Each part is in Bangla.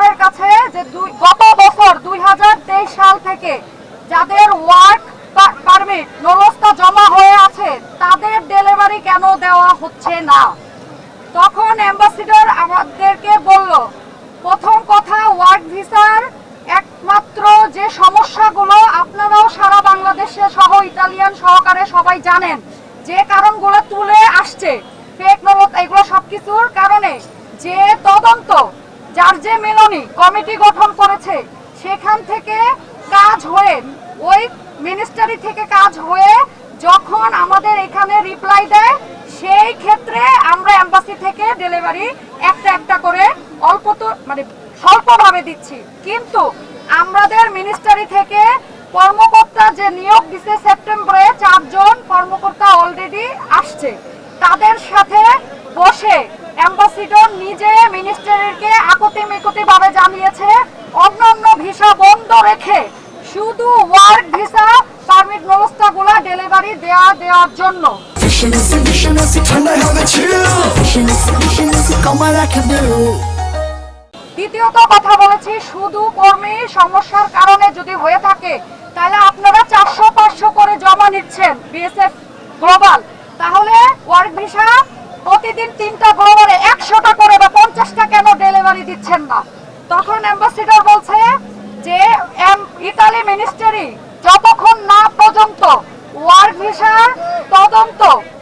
অ্যাম্বাসিডরের কাছে যে গত বছর দুই সাল থেকে যাদের ওয়ার্ক পারমিট নলস্তা জমা হয়ে আছে, তাদের ডেলিভারি কেন দেওয়া হচ্ছে না? তখন অ্যাম্বাসিডর আমাদেরকে বলল, প্রথম কথা ওয়ার্ক ভিসার একমাত্র যে সমস্যাগুলো আপনারাও সারা বাংলাদেশে সহ ইতালিয়ান সহকারে সবাই জানেন, যে কারণগুলো তুলে আসছে এগুলো সবকিছুর কারণে, যে তদন্ত যার যে মেলনি কমিটি গঠন করেছে, সেখান থেকে কাজ হয়ে, ওই মিনিস্টারি থেকে কাজ হয়ে যখন আমাদের এখানে রিপ্লাই দেয়, সেই ক্ষেত্রে আমরা এম্বাসি থেকে ডেলিভারি একটা একটা করে অল্প তো মানে স্বল্পভাবে দিচ্ছি। কিন্তু আমাদের মিনিস্টারি থেকে কর্মকর্তা যে নিয়োগ দিছে সেপ্টেম্বরে, চারজন কর্মকর্তা অলরেডি আসছে। তাদের সাথে বসে অ্যাম্বাসিডর নিজে মিনিস্টারিকে আকতি মিকতি ভাবে জানিয়েছে অন্যান্য ভিসা বন্ধ রেখে শুধু ওয়ার্ক ভিসা পারমিট ব্যবস্থাগুলো ডেলিভারি দেওয়া দেওয়ার জন্য Viciously, viciously, ঠান্ডায় হবে chill Viciously, viciously, কমার রাখে বিল দ্বিতীয়ত কথা বলেছি শুধু কর্মী সমস্যার কারণে যদি হয়ে থাকে তাহলে আপনারা চারশো পাঁচশো করে জমা নিচ্ছেন বিএসএফ গ্লোবাল। তাহলে ওয়ার্ক ভিসা প্রতিদিন তিনটা গ্লোবালে একশোটা করে বা পঞ্চাশটা কেন ডেলিভারি দিচ্ছেন না? তখন অ্যাম্বাসিডর বলছে যে ইতালি মিনিস্টারি যতক্ষণ না পর্যন্ত ওয়ার্ক ভিসার তদন্ত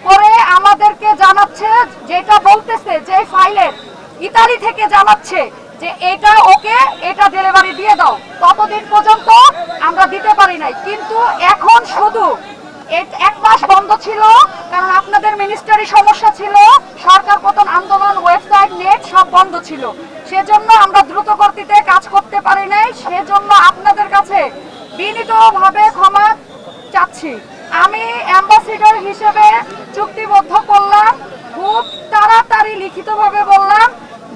করে আমাদেরকে জানাচ্ছে যেটা বলতেছে যে ফাইলের ইতালি থেকে জানাচ্ছে যে এটা ওকে এটা ডেলিভারি দিয়ে দাও। ততদিন পর্যন্ত আমরা দিতে পারি নাই। কিন্তু এখন শুধু এক মাস বন্ধ ছিল, কারণ আপনাদের মিনিস্টারি সমস্যা ছিল, সরকার পতন আন্দোলন ওয়েবসাইট নেট সব বন্ধ ছিল। সেজন্য আমরা দ্রুত গতিতে কাজ করতে পারি নাই। সেজন্য আপনাদের কাছে বিনীতভাবে ক্ষমা চাচ্ছি। আমি অ্যাম্বাসিডর হিসেবে চুক্তিবদ্ধ করলাম, খুব তাড়াতাড়ি লিখিতভাবে বললাম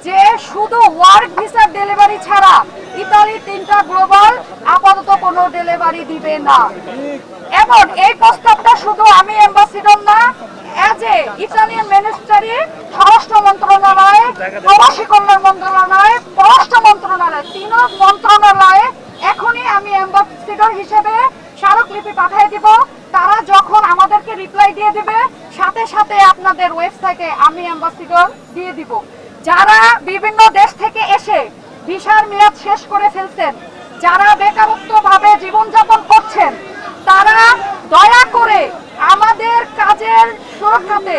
যে শুধু ওয়ার্ক ভিসার ডেলিভারি ছাড়া ইতালি তিনটা গ্লোবাল আপাতত কোনো ডেলিভারি দিবে না। এবং এই প্রস্তাবটা শুধু আমি অ্যাম্বাসিডর না অ্যাজ এ ইতালিয়ান মিনিস্টারি স্বরাষ্ট্র মন্ত্রণালয়, প্রবাসী কল্যাণ মন্ত্রণালয়, পররাষ্ট্র মন্ত্রণালয় তিন মন্ত্রণালয়ে এখনই আমি অ্যাম্বাসিডর হিসেবে স্মারকলিপি পাঠিয়ে দিব। রিপ্লাই দিয়ে দিবে। সাথে সাথে আপনাদের ওয়েবসাইটে আমি অ্যাম্বাসিডর দিয়ে দিব। যারা বিভিন্ন দেশ থেকে এসে ভিসার মেয়াদ শেষ করে ফেলছেন, যারা বেকারত্ব ভাবে জীবনযাপন করছেন, তারা দয়া করে আমাদের কাজের সুরক্ষাতে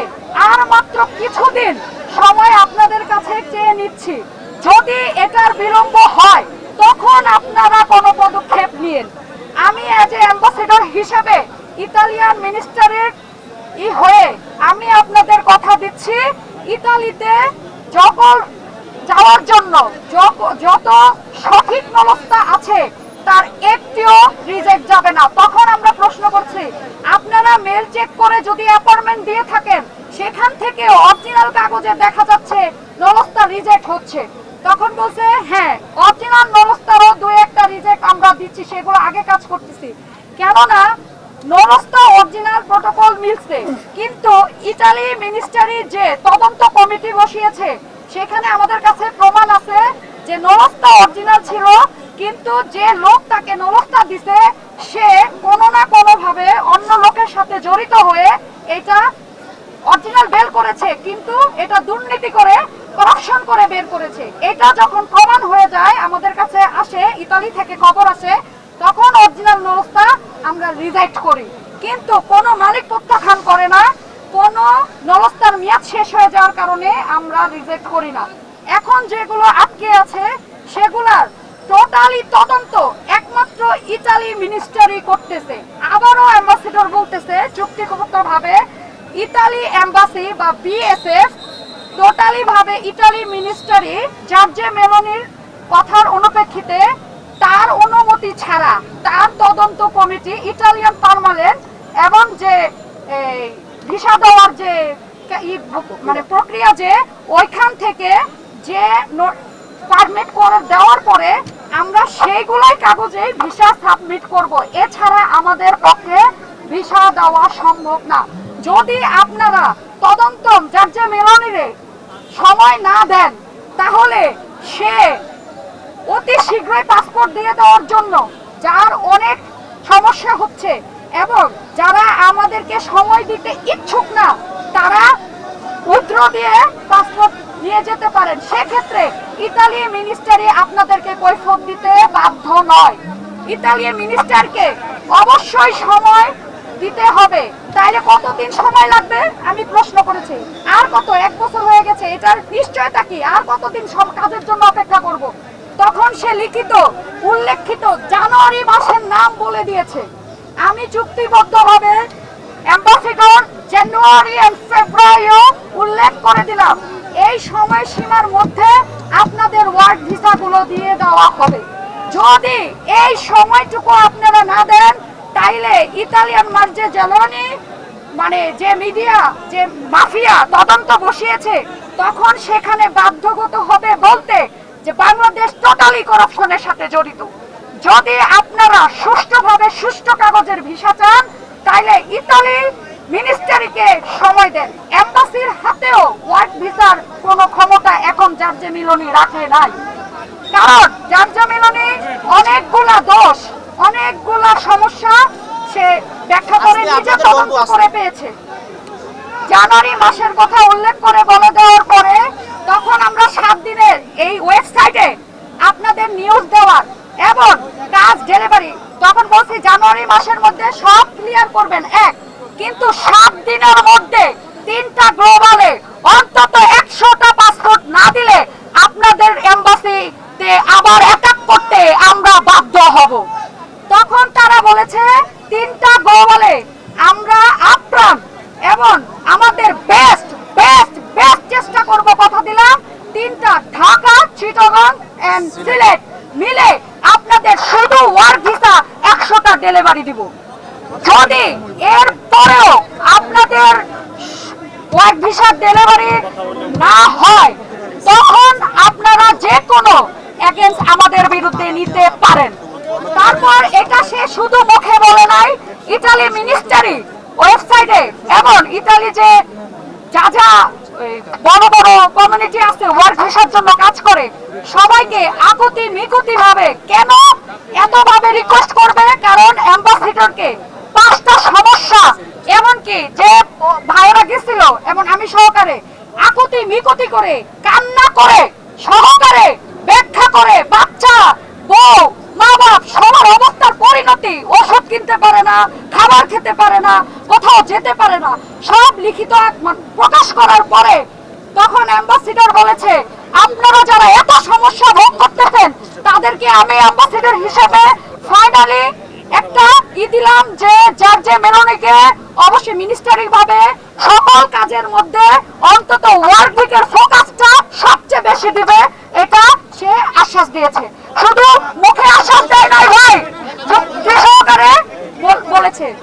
আর মাত্র কিছুদিন সময় আপনাদের কাছে চেয়ে নিচ্ছি। যদি এটার বিলম্ব হয়, তখন আপনারা কোনো পদক্ষেপ নিন। আমি অ্যাজ এ অ্যাম্বাসেডর হিসেবে ইতালিয়ান মিনিস্টারের ই হয়ে আমি আপনাদের কথা দিচ্ছি, ইতালিতে যখন যাওয়ার জন্য যত সঠিক ব্যবস্থা আছে, তার একটিও রিজেক্ট যাবে না। তখন আমরা প্রশ্ন করছি, আপনারা মেল চেক করে যদি অ্যাপয়েন্টমেন্ট দিয়ে থাকেন, সেখান থেকে অরিজিনাল কাগজে দেখা যাচ্ছে নলস্তা রিজেক্ট হচ্ছে। তখন বলছে হ্যাঁ অরিজিনাল নবস্থারও দু একটা রিজেক্ট আমরা দিচ্ছি, সেগুলো আগে কাজ করতেছি। কেননা নরস্তা অরিজিনাল প্রটোকল মিলছে। কিন্তু ইতালি মিনিস্টারি যে তদন্ত কমিটি বসিয়েছে, সেখানে আমাদের কাছে প্রমাণ আছে যে নরস্তা অরিজিনাল ছিল, কিন্তু যে লোক তাকে নরস্তা দিছে, সে কোনো না কোনো ভাবে অন্য লোকের সাথে জড়িত হয়ে এটা অরিজিনাল বের করেছে, কিন্তু এটা দুর্নীতি করে করাপশন করে বের করেছে। এটা যখন প্রমাণ হয়ে যায়, আমাদের কাছে আসে, ইতালি থেকে খবর আসে তখন অরিজিনাল নরস্তা আমরা রিজেক্ট করি। কিন্তু কোনো মালিক প্রত্যাখ্যান করে না, কোনো নরস্তার মেয়াদ শেষ হয়ে যাওয়ার কারণে আমরা রিজেক্ট করি না। এখন যেগুলো আটকে আছে, সেগুলার টোটালি তদন্ত একমাত্র ইতালি মিনিস্টারি করতেছে। আবারও অ্যাম্বাসিডর বলতেছে চুক্তিবদ্ধ ভাবে ইতালি এম্বাসি বা বিএসএফ টোটালি ভাবে ইতালি মিনিস্টারি জার্জে মেলোনির কথার অনুপ্রেক্ষিতে তার অনুমতি ছাড়া তার তদন্ত কমিটি ইটালিয়ান পার্মানেন্ট এবং যে ভিসা দেওয়ার যে মানে প্রক্রিয়া যে, ওইখান থেকে যে পারমিট করে দেওয়ার পরে আমরা সেইগুলাই কাগজে ভিসা সাবমিট করব। এছাড়া আমাদের পক্ষে ভিসা দেওয়া সম্ভব না। যদি আপনারা তদন্ত, যার যে মেলনিরে সময় না দেন, তাহলে সে অতি শীঘ্রই পাসপোর্ট দিয়ে দেওয়ার জন্য, যার অনেক সমস্যা হচ্ছে এবং যারা আমাদেরকে সময় দিতে ইচ্ছুক না, তারা উদ্র দিয়ে পাসপোর্ট নিয়ে যেতে পারেন। সেক্ষেত্রে ইতালি মিনিস্টারি আপনাদেরকে কৈফত দিতে বাধ্য নয়। ইতালি মিনিস্টারকে অবশ্যই সময় দিতে হবে। তাইলে কতদিন সময় লাগবে? আমি প্রশ্ন করেছি। আর কত? এক বছর হয়ে গেছে। এটার নিশ্চয়তা কি? আর কতদিন সব কাজের জন্য অপেক্ষা করব? তখন সে লিখিত, উল্লেখিত জানুয়ারি মাসের নাম বলে দিয়েছে। আমি চুক্তিবদ্ধভাবে অ্যাম্বাসেডর জানুয়ারি এন্ড ফেব্রুয়ারিও উল্লেখ করে দিলাম। এই সময়সীমার মধ্যে আপনাদের ওয়ার্ক ভিসাগুলো দিয়ে দেওয়া হবে। যদি এই সময়টুকু আপনারা না দেন, তাইলে ইতালিয়ান মার্জে জ্বালানি মানে যে মিডিয়া, যে মাফিয়া তদন্ত বসিয়েছে, তখন সেখানে বাধ্যগত হবে বলতে যে বাংলাদেশ টোটালি করাপশনের সাথে জড়িত। যদি আপনারা সুষ্ঠুভাবে সুষ্ঠু কাগজের ভিসা চান তাইলে ইতালি মিনিস্টারিকে সময় দেন। এম্বাসির হাতেও ওয়ার্ক ভিসার কোনো ক্ষমতা এখন জার্জে মিলনি রাখে নাই। কারণ জার্জে মিলনি অনেকগুলা দোষ অনেকগুলা সমস্যা সে ব্যাখ্যা করে নিজে তদন্ত করে পেয়েছে। জানুয়ারি মাসের কথা উল্লেখ করে বলে দেওয়ার পরে তখন আমরা সাত দিনের এই আপনাদের নিউজ দেওয়ার। এবং কাজ ডেলিভারি তখন বলছি, জানুয়ারি মাসের মধ্যে সব ক্লিয়ার করবেন, এক। কিন্তু সাত দিনের মধ্যে তিনটা গ্লোবালে অন্তত একশোটা পাসপোর্ট না দিলে আপনাদের এম্বাসিতে আবার অ্যাটাক করতে আমরা বাধ্য হব। তখন তারা বলেছে, তিনটা গ্লোবালে আমরা আপ্রাণ এবং আমাদের বেস্ট বেস্ট বেস্ট চেষ্টা করব, কথা দিলাম। তিনটা ঢাকা, চিটাগং এন্ড সিলেট মিলে আপনাদের শুধু ওয়ার্ক ভিসা একশোটা ডেলিভারি দিব। যদি এর আপনাদের ওয়ার্ক ভিসা ডেলিভারি না হয়, তখন আপনারা যে কোনো এগেন্স আমাদের বিরুদ্ধে নিতে পারেন। তারপর এটা সে শুধু মুখে বলে নাই ইতালি মিনিস্টারি ওয়েবসাইটে এবং ইতালি যে যা যা বড় বড় কমিউনিটি আছে ওয়ার্ক ভিসার জন্য কাজ করে সবাইকে আকুতি মিকুতি ভাবে। কেন এত ভাবে রিকোয়েস্ট করবে? কারণ অ্যাম্বাসিডরকে পাঁচটা সমস্যা। এমনকি যে ভাইরা গেছিল, এবং আমি সহকারে, আকুতি মিকুতি করে, কান্না করে, সহকারে ব্যাখ্যা করে, বাচ্চা, বউ মা বাপ সবার অবস্থার পরিণতি, ওষুধ কিনতে পারে না, খাবার খেতে পারে না, কোথাও যেতে পারে না, সব লিখিত প্রকাশ করার পরে তখন অ্যাম্বাসিডর বলেছে আপনারা যারা এত সমস্যা ভোগ করতেছেন, তাদেরকে আমি অ্যাম্বাসেডর হিসেবে ফাইনালি একটা ই দিলাম যে যার যে মেরনিকে অবশ্যই মিনিস্টারি ভাবে সকল কাজের মধ্যে অন্তত ওয়ার্ল্ড দিকের ফোকাসটা সবচেয়ে বেশি দিবে, এটা সে আশ্বাস দিয়েছে। শুধু মুখে আশ্বাস দেয় নাই ভাই সহকারে বলেছে।